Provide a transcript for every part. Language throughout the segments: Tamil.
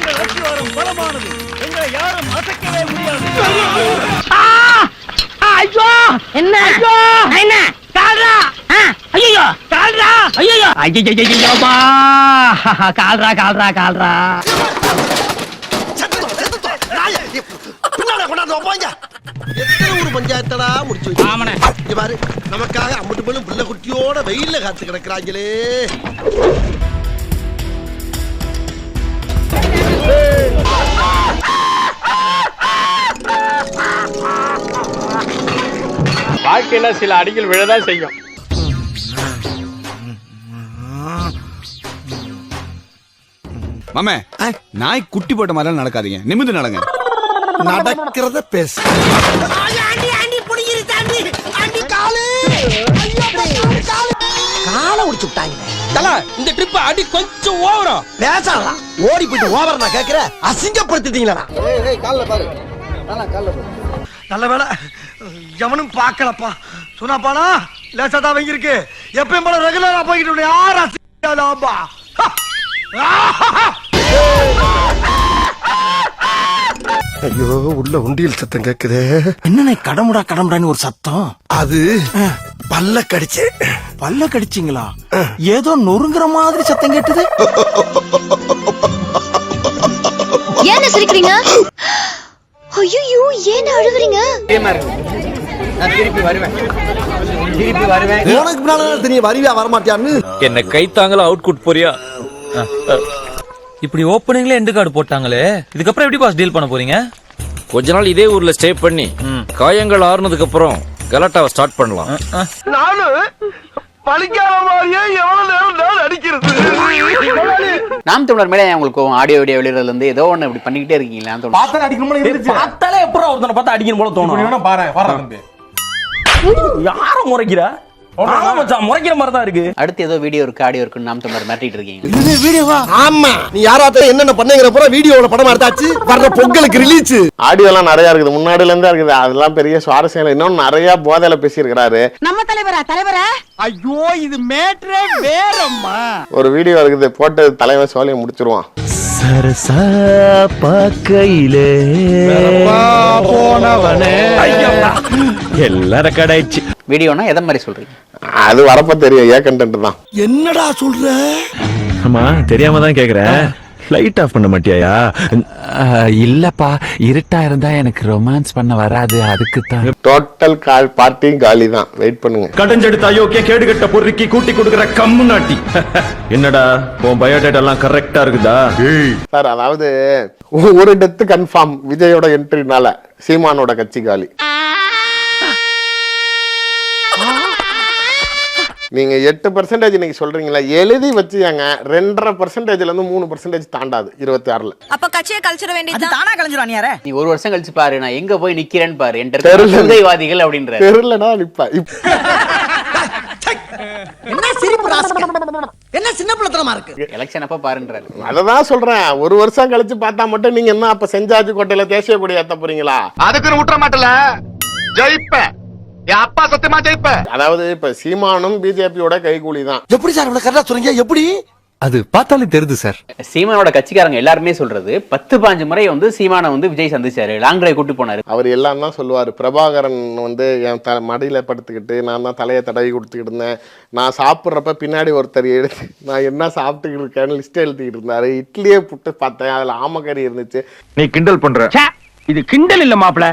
எங்கள் அஸ்திவாரம் பலமானது. எங்களை யாரும் அசைக்கவே முடியாது. ஐயோ! என்ன? ஐயோ! என்ன? கால்ரா! ஐயோ கால்ரா! ஐயோ ஐயோ கால்ரா கால்ரா பஞ்சாயத்தடா முடிச்சு. இங்க பாரு நமக்காக அம்பட்டு பேரும் பிள்ளை குட்டியோட வெயில்ல காத்து கிடக்குறாங்களே வாழ்க்கையில சில அடிகள் விழதான் செய்யும். மாமே நாய் குட்டி போட்ட மாதிரிலாம் நடக்காதீங்க. நிமிந்து நடங்க. நடக்கிறத பேசு. காலை. உடிச்சு விட்டாங்க. இந்த ட்ரிப் அடி கொஞ்சம் ஓவரா? பேசலாம் ஓடி போயிட்டு ஓவர் நான் கேக்குற அசிங்கப்படுத்திட்டீங்களா நல்ல வேலை எவனும் பார்க்கலப்பா. சொன்னாப்பானா லேசா தான் வாங்கியிருக்கு. எப்பயும் போல ரெகுலரா போய்கிட்டு யார் ஐயோ உள்ள உண்டியல் சத்தம் கேக்குதே. என்னண்ணே கடமுடா கடமுடான்னு ஒரு சத்தம்? அது பல்ல கடிச்சு. பல்ல கடிச்சிங்களா? ஏதோ நொறுங்குற மாதிரி சத்தம் கேட்டுது. ஏன் சிரிக்கிறீங்க? ஐயோ ஏன் அழுகுறீங்க? நான் திருப்பி வருவேன். திருப்பி வருவேன். உனக்கு பின்னால தெரியும் வருவியா வரமாட்டியான்னு. என்ன கைத்தாங்களா அவுட் குட் போறியா? இப்படி ஓப்பனிங்ல எண்டு கார்டு போட்டாங்களே இதுக்கப்புறம் எப்படி பாஸ் டீல் பண்ண போறீங்க? கொஞ்ச நாள் இதே ஊர்ல ஸ்டே பண்ணி காயங்கள் ஆறுனதுக்கு அப்புறம் கலாட்டாவை ஸ்டார்ட் பண்ணலாம். நானு பழிக்காத மாதிரியே எவ்வளவு நேரம் நான் அடிக்கிறது? நாம் தமிழர் மேலே உங்களுக்கு ஆடியோ வீடியோ வெளியிடல இருந்து ஏதோ ஒண்ணு இப்படி பண்ணிக்கிட்டே இருக்கீங்களா? தோணும் பார்த்தாலே எப்பறம் ஒருத்தனை பார்த்தா அடிக்கணும் போல தோணும். பாரு யார முறைக்கிற? முறைக்கிற மாதிரி தான் இருக்கு. அடுத்து ஏதோ வீடியோ இருக்கு ஆடியோ இருக்குன்னு நாம் தமிழர் மிரட்டிட்டு இருக்கீங்க. ஆமா. நீ யாராத்த என்னென்ன பண்ணீங்கிற பூரா வீடியோல படம் எடுத்தாச்சு வர்ற பொங்கலுக்கு ரிலீஸ் ஆடியோலாம் நிறைய இருக்குது முன்னாடில இருந்தே இருக்குது அதெல்லாம் பெரிய சுவாரஸ்யம் இல்லை இன்னும் நிறைய போதையில பேசியிருக்கிறாரு. நம்ம தலைவரா தலைவரா? ஐயோ இது மேட்ரே வேறம்மா. ஒரு வீடியோ இருக்குது போட்டு தலைவன் சோழியை முடிச்சிருவான். சரசா பாக்கையிலே போனவனே. எல்லாம் ரெக்கார்ட் ஆயிடுச்சு வீடியோனா எதை மாதிரி சொல்றீங்க? அது வரப்ப தெரியும் ஏ கண்டென்ட் தான். என்னடா சொல்ற? ஆமா தெரியாம தான் கேக்குறேன் லைட் ஆஃப் பண்ண மாட்டியாயா? இல்லப்பா இருட்டா இருந்தா எனக்கு ரொமான்ஸ் பண்ண வராது அதுக்கு தான் டோட்டல் கால் பார்ட்டியும் காலி தான் வெயிட் பண்ணுங்க. கடஞ்செடுத்த அயோக்கிய கேடுகட்ட பொறுக்கி கூட்டி கொடுக்குற கம்மு நாட்டி என்னடா உன் பயோடேட்டா எல்லாம் கரெக்டா இருக்குதா? சார் அதாவது ஒரு டெத்து கன்ஃபார்ம் விஜயோட என்ட்ரினால சீமானோட கட்சி காலி. நீங்க எட்டு பர்சன்டேஜ் இன்னைக்கு சொல்றீங்களா எழுதி வச்சுயாங்க ரெண்டரை பர்சன்டேஜ்ல இருந்து மூணு பர்சன்டேஜ் தாண்டாது இருபத்தி ஆறுல அப்ப கட்சியை கழிச்சிட வேண்டியது தானா. கலைஞ்சிரும் யார நீ ஒரு வருஷம் கழிச்சு பாரு நான் எங்க போய் நிக்கிறேன்னு பாரு தெரியல. என்கிட்டவாதிகள் அப்படின்ற. தெருலனா நிப்பா. என்ன சிரிப்பு என்ன சின்ன பிள்ளைத்தனமா இருக்கு? எலெக்ஷன் அப்ப பாருன்றாரு. அததான் சொல்றேன் ஒரு வருஷம் கழிச்சு பார்த்தா மட்டும் நீங்க என்ன அப்ப செஞ்சாச்சு கோட்டையில தேசிய கொடி ஏத்த போறீங்களா? அதுக்குன்னு விட்டுற மாட்டல. ஜெயிப்ப என் அப்பா சத்தியமா ஜெயிப்ப. அதாவது இப்ப சீமானும் பிஜேபியோட கைகூலி தான் எப்படி சார் இவ்வளவு கரெக்டா சொல்றீங்க? எப்படி? அது பார்த்தாலே தெரியுது சார். சீமானோட கட்சிக்காரங்க எல்லாருமே சொல்றது பத்து பாஞ்சு முறை வந்து சீமானை வந்து விஜய் சந்திச்சாரு லாங் டிரைவ் கூட்டு போனாரு. அவர் எல்லாம் தான் சொல்லுவார் பிரபாகரன் வந்து என் த மடியில் படுத்துக்கிட்டு நான் தான் தலையை தடவி கொடுத்துக்கிட்டு இருந்தேன். நான் சாப்பிட்றப்ப பின்னாடி ஒருத்தர் எடுத்து நான் என்ன சாப்பிட்டுக்கிட்டு இருக்கேன்னு லிஸ்ட் எழுதிக்கிட்டு இருந்தாரு. இட்லியே புட்டு பார்த்தேன் அதில் ஆமக்கறி இருந்துச்சு. நீ கிண்டல் பண்ற. இது கிண்டல் இல்ல மாப்பிள.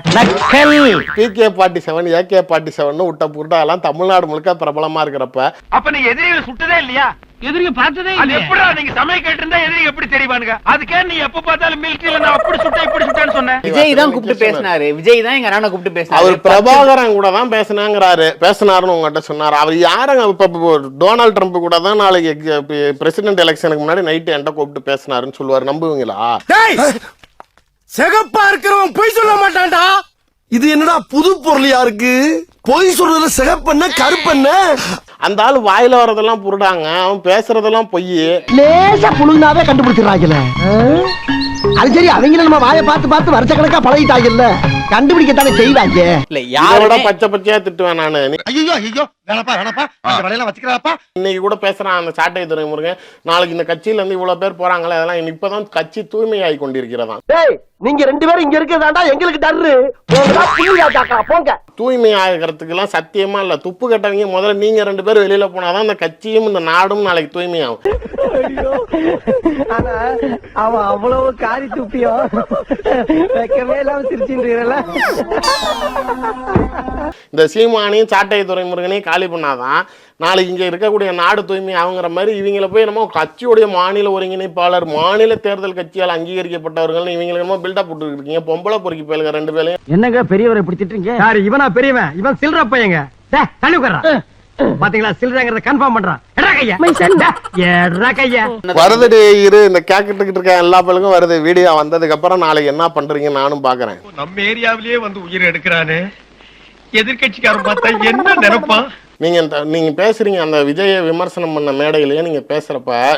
PK party seven AK party seven விட்ட புருட்டாலாம் தமிழ்நாடு முழுக்க பிரபலமா இருக்கிறப்ப. அப்ப நீங்க எதிரிகளை சுட்டதே இல்லையா? எதிரிங்க பார்த்ததே அது எப்படிடா நீங்க சமய கேட்டு இருந்தா எதிரி எப்படி தெரிவானுங்க? அதுக்கே நீ எப்ப பார்த்தாலும் மிலிட்டரியில நான் அப்படி சுட்டேன் இப்படி சுட்டேன்னு சொன்னேன் விஜய் தான் கூப்பிட்டு பேசினாரு. விஜய் தான் எங்க அண்ணனை கூப்பிட்டு பேசினாரு. அவர் பிரபாகரன் கூட தான் பேசினாங்கிறாரு. பேசினாருன்னு உங்ககிட்ட சொன்னார். அவர் யாருங்க? இப்ப டொனால்ட் ட்ரம்ப் கூட தான் நாளைக்கு பிரசிடென்ட் எலெக்ஷனுக்கு முன்னாடி நைட்டு என்கிட்ட கூப்பிட்டு பேசினாருன்னு சொல்லுவார். நம்புவீங்களா? சிகப்பா இருக்கிறவன் பொய் சொல்ல மாட்டான்டா. இது என்னடா புது பொருளியா இருக்கு? பொய் சொல்றதுல சிகப்பென்ன கருப்பென்ன அந்த ஆள் வாயில வரதெல்லாம் புருடாங்க அவன் பேசுறதெல்லாம் பொய் லேசா புழுந்தாவே கண்டுபிடிச்சிடறாங்கல்ல அது சரி அவங்க நம்ம வாயை பார்த்து பார்த்து வருஷ கணக்கா பழகிட்டாங்கல்ல கண்டுபிடிக்கத்தானே செய்வாங்க. இல்ல யாரோட பச்சை பச்சையா திட்டுவேன் நானு. ஐயோ ஐயோ வேணப்பா வேணப்பா. இந்த வேலையெல்லாம் வச்சுக்கிறாப்பா. இன்னைக்கு கூட பேசுறான் அந்த சாட்டை துறைமுருகன் நாளைக்கு இந்த கட்சியில இருந்து இவ்வளவு பேர் போறாங்களே அதெல்லாம் இப்பதான் கட்சி தூய்மையாகி கொண்டிருக்கிறதாம். டேய் நீங்க ரெண்டு பேரும் இங்க இருக்கிறதாண்டா எங்களுக்கு டர்ரு போங்க தூய்மை ஆகிறதுக்கு எல்லாம் சத்தியமா இல்ல. துப்பு கட்டவங்க முதல்ல நீங்க ரெண்டு பேரும் வெளியில போனாதான் இந்த கட்சியும் இந்த நாடும் நாளைக்கு தூய்மையாகும். அவன் அவ்வளவு காரி துப்பியோ வைக்கவே இல்லாம சிரிச்சுன்றீங்களா இந்த சீமானையும் சாட்டை துறைமுருகனையும் காலி பண்ணாதான் நாளைக்கு இங்க இருக்கக்கூடிய நாடு தூய்மை ஆகுங்கிற மாதிரி இவங்கள போய் நம்ம கட்சியுடைய மாநில ஒருங்கிணைப்பாளர் மாநில தேர்தல் கட்சியால் அங்கீகரிக்கப்பட்டவர்கள் இவங்களுக்கு என்னமோ பில்டப் போட்டு இருக்கீங்க பொம்பளை பொறுக்கி போயிருங்க ரெண்டு பேரையும். என்னங்க பெரியவரை இப்படி திட்டுறீங்க? யாரு? இவனா பெரியவன். இவன் சில்ற பையங்க. பாத்தீங்களா? சில்றங்கிறத கன்ஃபார்ம் பண்றான். வருதுடே இரு இந்த கேட்டுக்கிட்டு இருக்க எல்லா பழுக்கும் வருது. வீடியோ வந்ததுக்கு அப்புறம் நாளைக்கு என்ன பண்றீங்க நானும் பாக்குறேன். நம்ம ஏரியாவிலேயே வந்து உயிர் எடுக்கிறானே. எதிர்கட்சிக்காரன் பார்த்தா என்ன நினைப்பான்? நீங்க இந்த- நீங்க பேசுறீங்க அந்த விஜயை விமர்சனம் பண்ண மேடையிலேயே நீங்க பேசுறப்ப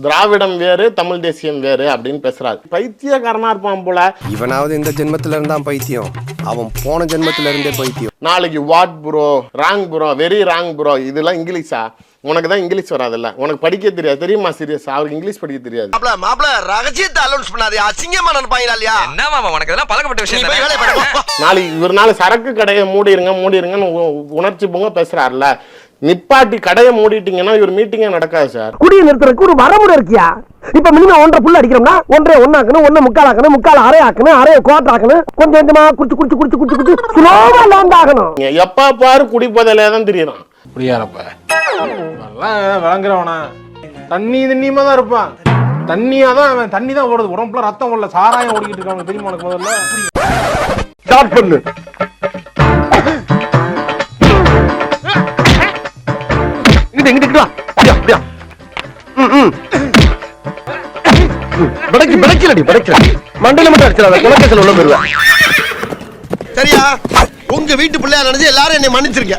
திராவிடம் வேறு தமிழ் தேசியம் வேறு அப்படின்னு பேசுறாரு. பைத்தியக்காரனா இருப்பான் போல. இவனாவது இந்த ஜென்மத்துல இருந்தான் பைத்தியம். அவன் போன ஜென்மத்துல இருந்தே பைத்தியம். நாளைக்கு what bro wrong bro very wrong bro இதெல்லாம் இங்கிலீஷா? உனக்கு தான் இங்கிலீஷ் வராதுல்ல. உனக்கு படிக்க தெரியாது. தெரியுமா சீரியஸ்? அவருக்கு இங்கிலீஷ் படிக்க தெரியாது. மாப்ள மாப்ள ரகசியத்தை அலௌன்ஸ் பண்ணாதே அசிங்கமா நினைப்பாங்களா இல்லையா? என்ன மாமா உனக்கு இதெல்லாம் பழக்கப்பட்ட போ. நாளைக்கு இவர்னால சரக்கு கடையை மூடிருங்க மூடிருங்கன்னு உணர்ச்சி பொங்க பேசுறாருல நிப்பாட்டி கடையை மூடிட்டீங்கன்னா இவர் மீட்டிங்கே நடக்காது சார். குடியை நிறுத்துறதுக்கு ஒரு வரமுறை இருக்கியா? இப்ப மினிமம் ஒன்றரை புள்ள அடிக்கிறோம்னா ஒன்றரை ஒன்னாக்கணும் ஒண்ணு முக்கால் ஆக்கணும் முக்கால் அரை ஆக்கணும் அரைய கோட்டை ஆக்கணும் கொஞ்சம் கொஞ்சமா குடிச்சு குடிச்சு குடிச்சு குடிச்சு குடிச்சு ஸ்லோவா லேண்ட் ஆகணும். எப்ப பாரு குடிப்பதிலே தான் தெரியறான் விளங்குறவனா. தண்ணி தண்ணியமா தான் இருப்பான். தண்ணியா தான் அவன் தண்ணி தான் ஓடுது. உடம்புல ரத்தம் ஓடல சாராயம் ஓடிக்கிட்டு இருக்காங்க தெரியுமா உனக்கு முதல்ல? ஸ்டார்ட் பண்ணு. இங்கிட்டு இங்கிட்டு அப்படியா அப்படியா. ம், ம். படைக்கு படைக்கலடி படைக்கல மண்டையில மட்டும் அடிச்சிடாத. குலக்கேசல் உள்ள போயிருவேன். சரியா? உங்க வீட்டு பிள்ளையா நினைச்சு எல்லாரும் என்னை மன்னிச்சிருக்க